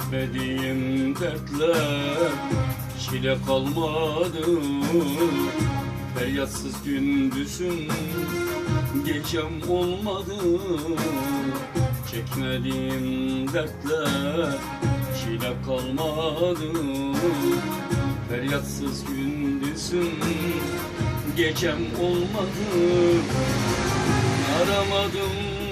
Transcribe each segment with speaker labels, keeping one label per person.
Speaker 1: Çekmediğim dertler çile kalmadı. Feryatsız gündüzüm gecem olmadı. Çekmediğim dertler çile kalmadı. Feryatsız gündüzüm gecem olmadı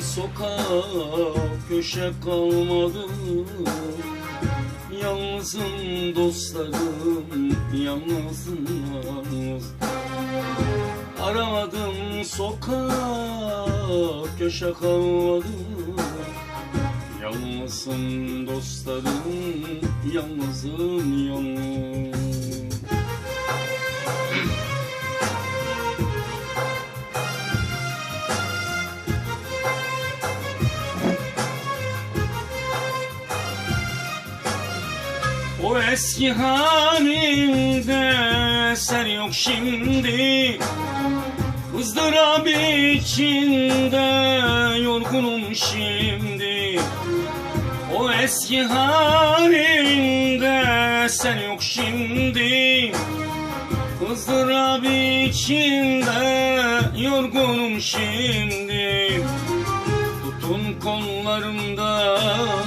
Speaker 1: sokak köşe kalmadı. Yalnızım dostlarım yalnızım yalnız. Aramadım sokak köşe kalmadı. Yalnızım dostlarım yalnızım yalnız O eski halinde sen yok şimdi. Izdırap içinde yorgunum şimdi. O eski halinde sen yok şimdi. Izdırap içinde yorgunum şimdi. Tutun kollarımdan